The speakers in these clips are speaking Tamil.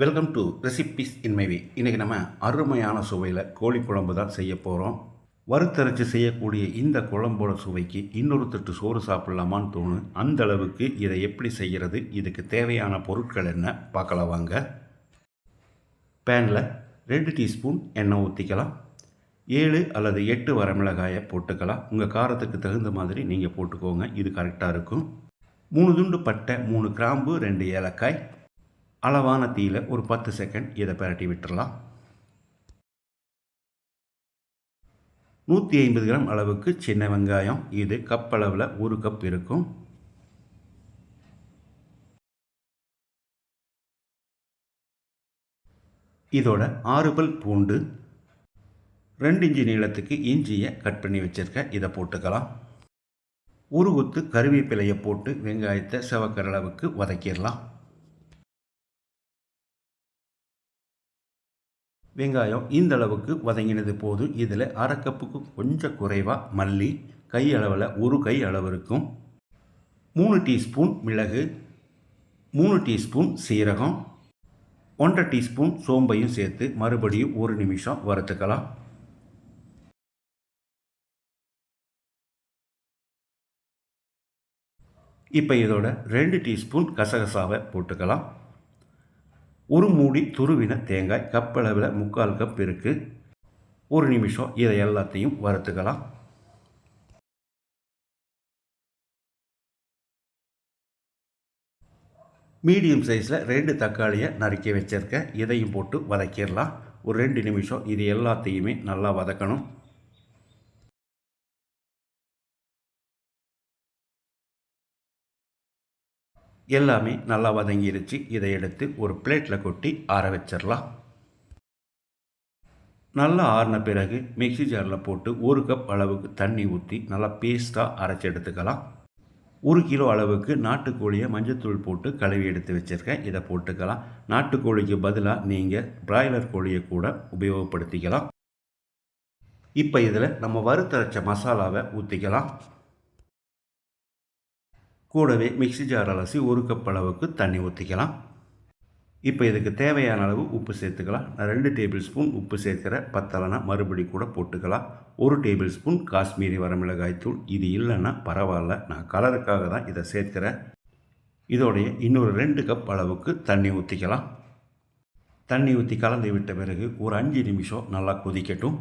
வெல்கம் டு ரெசிபிஸ் இன்மைவி இன்றைக்கி நம்ம அருமையான சுவையில் கோழி குழம்பு தான் செய்ய போகிறோம் வறுத்தரைச்சி செய்யக்கூடிய இந்த குழம்போட சுவைக்கு இன்னொரு தட்டு சோறு சாப்பிட்லாமான்னு தோணும். அந்த அளவுக்கு இதை எப்படி செய்கிறது இதுக்கு தேவையான பொருட்கள் என்ன? பார்க்கலாம் வாங்க. பேனில் ரெண்டு டீஸ்பூன் எண்ணெய் ஊற்றிக்கலாம் ஏழு அல்லது எட்டு வரமிளகாயை போட்டுக்கலாம். உங்கள் காரத்துக்கு தகுந்த மாதிரி நீங்கள் போட்டுக்கோங்க. இது கரெக்டாக இருக்கும். மூணு துண்டு பட்டை மூணு கிராம்பு ரெண்டு ஏலக்காய் அளவான தீயில் ஒரு பத்து செகண்ட் இதை பிரட்டி விட்டுடலாம் நூற்றி ஐம்பது கிராம் அளவுக்கு சின்ன வெங்காயம். இது கப் அளவில் ஒரு கப் இருக்கும். இதோட ஆறு பல் பூண்டு ரெண்டு இன்ச்சு நீளத்துக்கு இஞ்சியை கட் பண்ணி வச்சுருக்க இதை போட்டுக்கலாம். ஒரு கொத்து கருவேப்பிலையை போட்டு வெங்காயத்தை செவக்கிற அளவுக்கு வதக்கிடலாம். வெங்காயம் இந்த அளவுக்கு வதங்கினது போது இதில் அரை கப்புக்கு கொஞ்சம் குறைவாக மல்லி கை அளவில் ஒரு கை அளவு இருக்கும். மூணு டீஸ்பூன் மிளகு மூணு டீஸ்பூன் சீரகம் ஒன்றரை டீஸ்பூன் சோம்பையும் சேர்த்து மறுபடியும் ஒரு நிமிஷம் வறுத்துக்கலாம். இப்போ இதோட ரெண்டு டீஸ்பூன் கசகசாவை போட்டுக்கலாம். ஒரு மூடி துருவின தேங்காய் கப்பளவில் முக்கால் கப் இருக்குது ஒரு நிமிஷம் இதை எல்லாத்தையும் வறுத்துக்கலாம். மீடியம் சைஸில் ரெண்டு தக்காளியை நறுக்கி வச்சுருக்கேன். இதையும் போட்டு வதக்கிடலாம். ஒரு ரெண்டு நிமிஷம் இது எல்லாத்தையுமே நல்லா வதக்கணும். எல்லாமே நல்லா வதங்கிருச்சு. இதை எடுத்து ஒரு பிளேட்டில் கொட்டி ஆற வச்சிடலாம் நல்லா ஆறின பிறகு மிக்சி ஜாரில் போட்டு ஒரு கப் அளவுக்கு தண்ணி ஊற்றி நல்லா பேஸ்ட்டாக அரைச்சி எடுத்துக்கலாம். ஒரு கிலோ அளவுக்கு நாட்டுக்கோழியை மஞ்சத்தூள் போட்டு கழுவி எடுத்து வச்சுருக்கேன். இதை போட்டுக்கலாம். நாட்டுக்கோழிக்கு பதிலாக நீங்கள் பிராய்லர் கோழியை கூட உபயோகப்படுத்திக்கலாம். இப்போ இதில் நம்ம வறுத்தரைச்ச மசாலாவை ஊற்றிக்கலாம் கூடவே மிக்சி ஜார் அலசி ஒரு கப் அளவுக்கு தண்ணி ஊற்றிக்கலாம் இப்போ இதுக்கு தேவையான அளவு உப்பு சேர்த்துக்கலாம். நான் ரெண்டு டேபிள் ஸ்பூன் உப்பு சேர்க்குற பத்தலைனா மறுபடி கூட போட்டுக்கலாம். ஒரு டேபிள் ஸ்பூன் காஷ்மீரி வரமிளகாய் தூள். இது இல்லைன்னா பரவாயில்ல. நான் கலருக்காக தான் இதை சேர்க்குறேன். இதோடைய இன்னொரு ரெண்டு கப் அளவுக்கு தண்ணி ஊற்றிக்கலாம் தண்ணி ஊற்றி கலந்து விட்ட பிறகு ஒரு அஞ்சு நிமிஷம் நல்லா கொதிக்கட்டும்.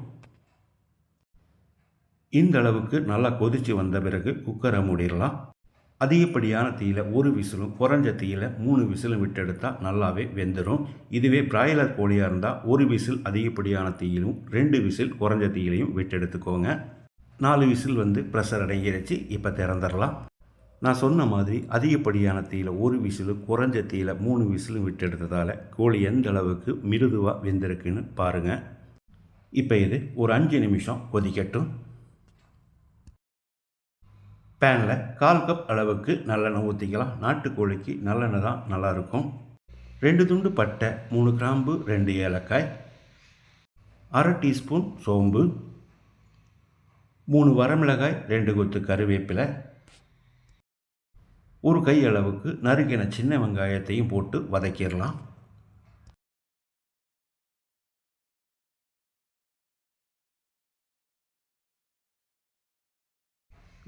இந்த அளவுக்கு நல்லா கொதித்து வந்த பிறகு குக்கரை மூடிடலாம். அதிகப்படியான தீயில் ஒரு விசிலும் குறைஞ்ச தீயில் மூணு விசிலும் விட்டெடுத்தால் நல்லாவே வெந்துடும் இதுவே பிராய்லர் கோழியாக இருந்தால் ஒரு விசில் அதிகப்படியான தீயிலும் ரெண்டு விசில் குறைஞ்ச தீயிலையும் விட்டெடுத்துக்கோங்க. நாலு விசில் வந்து ப்ரெஷர் அடங்கிடுச்சு இப்போ திறந்துடலாம். நான் சொன்ன மாதிரி அதிகப்படியான தீயில் ஒரு விசிலு குறைஞ்ச தீயில் மூணு விசிலும் விட்டெடுத்ததால் கோழி எந்த அளவுக்கு மிருதுவாக வெந்திருக்குன்னு பாருங்கள் இப்போ இது ஒரு அஞ்சு நிமிஷம் கொதிக்கட்டும். பேனில் கால் கப் அளவுக்கு நல்லெண்ணெய் ஊற்றிக்கலாம். நாட்டுக்கோழிக்கு நல்லெண்ணெய் தான் நல்லாயிருக்கும். ரெண்டு துண்டு பட்டை மூணு கிராம்பு ரெண்டு ஏலக்காய் அரை டீஸ்பூன் சோம்பு மூணு வரமிளகாய் ரெண்டு கொத்து கருவேப்பிலை ஒரு கை அளவுக்கு நறுக்கின சின்ன வெங்காயத்தையும் போட்டு வதக்கிடலாம்.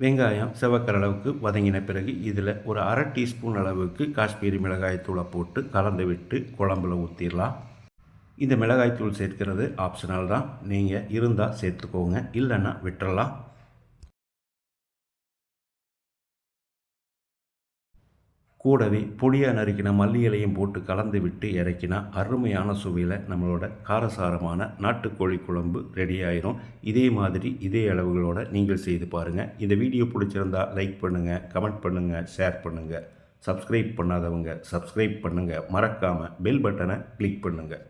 வெங்காயம் செவக்கிற அளவுக்கு வதங்கின பிறகு இதில் ஒரு அரை டீஸ்பூன் அளவுக்கு காஷ்மீரி மிளகாய்த்தூளை போட்டு கலந்து விட்டு குழம்புல ஊற்றிடலாம் இந்த மிளகாய்த்தூள் சேர்க்கிறது ஆப்ஷனல் தான். நீங்கள் இருந்தால் சேர்த்துக்கோங்க. இல்லைன்னா விட்டுறலாம். கூடவே பொடியாக நறுக்கின மல்லி இலையும் போட்டு கலந்து விட்டு இறக்கினா அருமையான சுவையில் நம்மளோட காரசாரமான நாட்டுக்கோழி குழம்பு ரெடி ஆயிரும். இதே மாதிரி இதே அளவுகளோடு நீங்கள் செய்து பாருங்கள் இந்த வீடியோ பிடிச்சிருந்தா லைக் பண்ணுங்கள் கமெண்ட் பண்ணுங்கள் ஷேர் பண்ணுங்கள் சப்ஸ்கிரைப் பண்ணாதவங்க சப்ஸ்கிரைப் பண்ணுங்கள் மறக்காமல் பெல் பட்டனை கிளிக் பண்ணுங்கள்